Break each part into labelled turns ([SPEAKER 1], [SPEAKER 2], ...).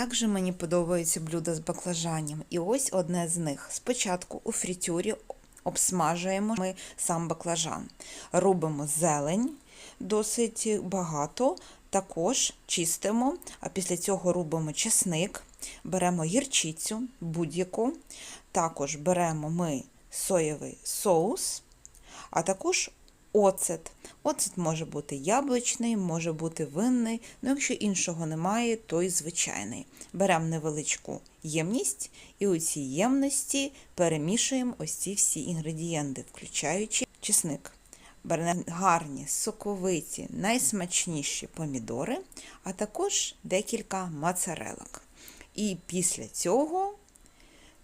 [SPEAKER 1] Як же мені подобаються блюда з баклажанів. І ось одне з них. Спочатку у фритюрі обсмажуємо ми сам баклажан. Робимо зелень досить багато, також чистимо, а після цього робимо чесник, беремо гірчицю будь-яку, також беремо ми соєвий соус, а також оцет. Оцет може бути яблучний, може бути винний, ну якщо іншого немає, то й звичайний. Беремо невеличку ємність і у цій ємності перемішуємо ось ці всі інгредієнти, включаючи чесник. Беремо гарні, соковиті, найсмачніші помідори, а також декілька моцарелок. І після цього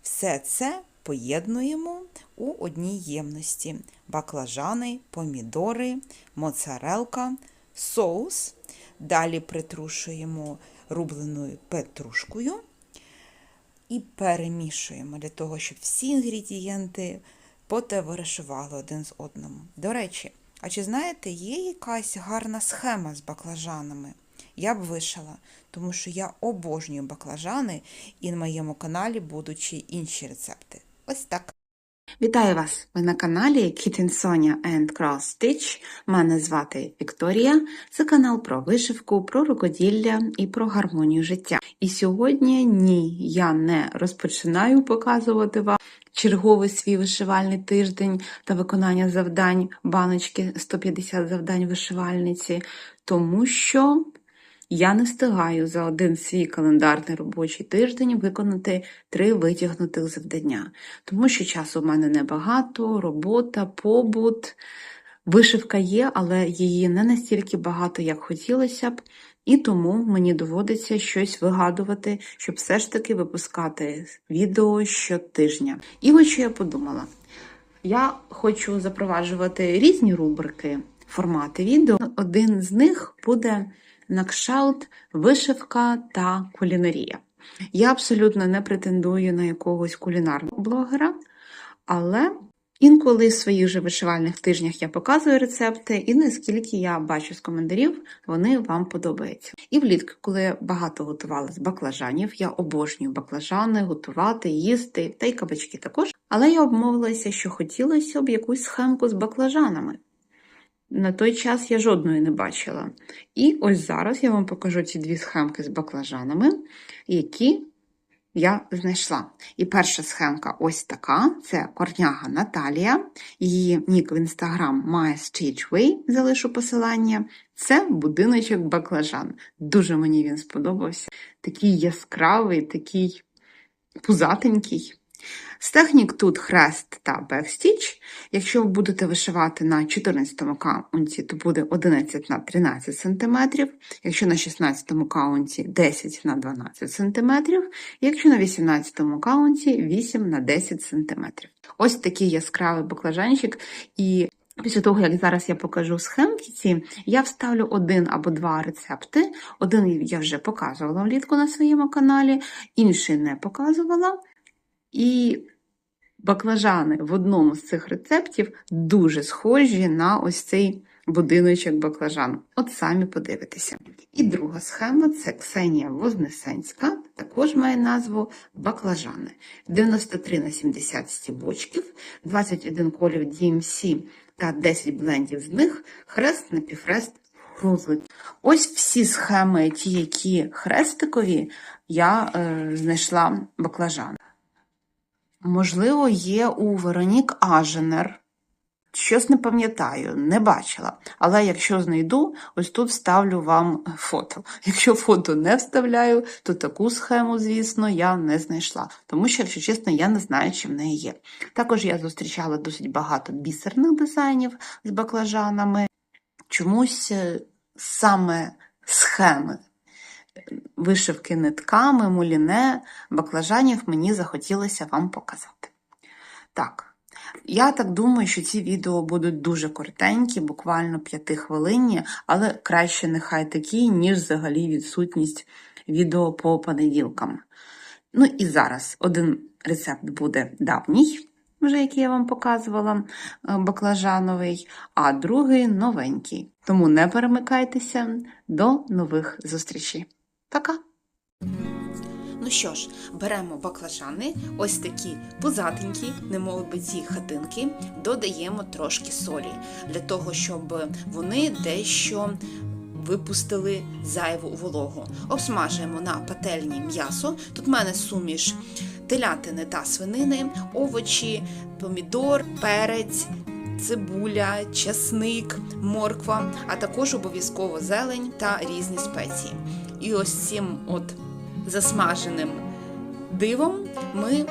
[SPEAKER 1] все це поєднуємо у одній ємності: баклажани, помідори, моцарелка, соус. Далі притрушуємо рубленою петрушкою і перемішуємо для того, щоб всі інгредієнти потоваришували один з одним. До речі, а чи знаєте, є якась гарна схема з баклажанами? Я б вишила, тому що я обожнюю баклажани, і на моєму каналі будуть інші рецепти. Ось так.
[SPEAKER 2] Вітаю вас! Ви на каналі Kitten Sonia and Cross Stitch. Мене звати Вікторія. Це канал про вишивку, про рукоділля і про гармонію життя. І сьогодні ні, я не розпочинаю показувати вам черговий свій вишивальний тиждень та виконання завдань баночки 150 завдань вишивальниці, тому що я не встигаю за один свій календарний робочий тиждень виконати три витягнутих завдання, тому що часу в мене небагато, робота, побут, вишивка є, але її не настільки багато, як хотілося б, і тому мені доводиться щось вигадувати, щоб все ж таки випускати відео щотижня. І ось що я подумала. Я хочу запроваджувати різні рубрики, формати відео. Один з них буде на кшалт, вишивка та кулінарія. Я абсолютно не претендую на якогось кулінарного блогера, але інколи в своїх же вишивальних тижнях я показую рецепти, і наскільки я бачу з коментарів, вони вам подобаються. І влітку, коли я багато готувала з баклажанів, я обожнюю баклажани, готувати, їсти, та й кабачки також. Але я обмовилася, що хотілося б якусь схемку з баклажанами. На той час я жодної не бачила. І ось зараз я вам покажу ці дві схемки з баклажанами, які я знайшла. І перша схемка ось така: це корняга Наталія. Її нік в інстаграм має залишу посилання. Це будиночок баклажан. Дуже мені він сподобався. Такий яскравий, такий пузатенький. З технік тут хрест та бекстіч. Якщо ви будете вишивати на 14 каунті, то буде 11 на 13 см, якщо на 16 каунті 10 на 12 см, якщо на 18 каунті 8 на 10 см. Ось такий яскравий баклажанчик. І Після того, як зараз я покажу схемки я вставлю один або два рецепти. Один я вже показувала влітку на своєму каналі, інший не показувала. І баклажани в одному з цих рецептів дуже схожі на ось цей будиночок баклажан. От самі подивитеся. І друга схема це Ксенія Вознесенська, також має назву баклажани. 93 на 70 стібочків, 21 колів DMC та 10 блендів з них, хрест на півхрест грузлик. Ось всі схеми, ті, які хрестикові, я е, знайшла баклажани. Можливо, є у Веронік Аженер. Щось не пам'ятаю, не бачила. Але якщо знайду, ось тут вставлю вам фото. Якщо фото не вставляю, то таку схему, звісно, я не знайшла. Тому що, якщо чесно, я не знаю, чи в неї є. Також я зустрічала досить багато бісерних дизайнів з баклажанами. Чомусь е, саме схеми вишивки нитками, муліне, баклажанів мені захотілося вам показати. Так, я так думаю, що ці відео будуть дуже коротенькі, буквально 5 хвилинні, але краще нехай такі, ніж взагалі відсутність відео по понеділкам. Ну і зараз один рецепт буде давній, вже який я вам показувала, баклажановий, а другий новенький. Тому не перемикайтеся до нових зустрічей. Пока!
[SPEAKER 1] Ну що ж, беремо баклажани, ось такі пузатенькі, немов би ці хатинки, додаємо трошки солі для того, щоб вони дещо випустили зайву вологу. Обсмажуємо на пательні м'ясо. Тут в мене суміш телятини та свинини, овочі, помідор, перець. Цибуля, часник, морква, а також обов'язково зелень та різні спеції. І ось цим от засмаженим дивом ми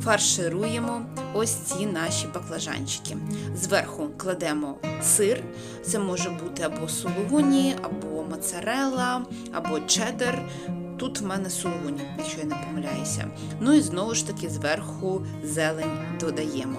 [SPEAKER 1] фаршируємо ось ці наші баклажанчики. Зверху кладемо сир, це може бути або сулугуні, або моцарелла, або чеддер. Тут в мене сулугуні, якщо я не помиляюся. Ну і знову ж таки зверху зелень додаємо.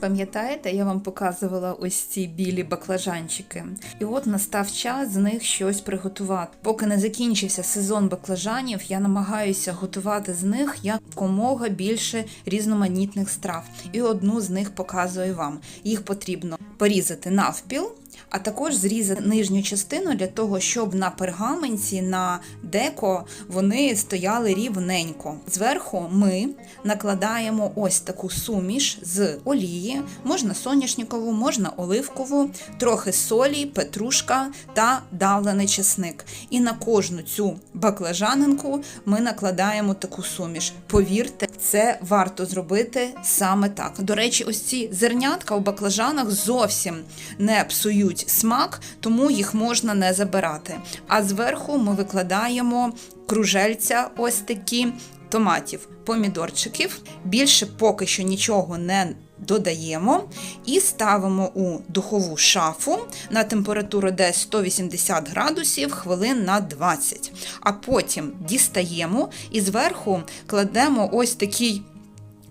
[SPEAKER 1] Пам'ятаєте, я вам показувала ось ці білі баклажанчики. І от настав час з них щось приготувати. Поки не закінчився сезон баклажанів, я намагаюся готувати з них якомога більше різноманітних страв. І одну з них показую вам. Їх потрібно порізати навпіл. А також зрізати нижню частину для того, щоб на пергаменті, на деко вони стояли рівненько. Зверху ми накладаємо ось таку суміш з олії, можна соняшникову, можна оливкову, трохи солі, петрушка та давлений чесник. І на кожну цю баклажанинку ми накладаємо таку суміш. Повірте, це варто зробити саме так. До речі, ось ці зернятка у баклажанах зовсім не псують смак, тому їх можна не забирати. А зверху ми викладаємо кружельця, ось такі томатів, помідорчиків. Більше поки що нічого не додаємо і ставимо у духову шафу на температуру десь 180 градусів хвилин на 20. А потім дістаємо і зверху кладемо ось такий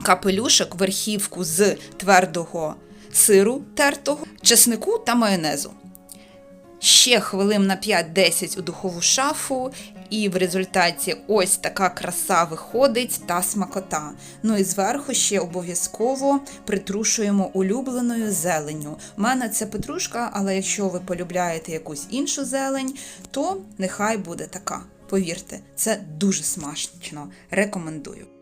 [SPEAKER 1] капелюшок, верхівку з твердого сиру тертого, чеснику та майонезу. Ще хвилин на 5-10 у духову шафу, і в результаті ось така краса виходить та смакота. Ну і зверху ще обов'язково притрушуємо улюбленою зеленню. У мене це петрушка, але якщо ви полюбляєте якусь іншу зелень, то нехай буде така. Повірте, це дуже смачно. Рекомендую.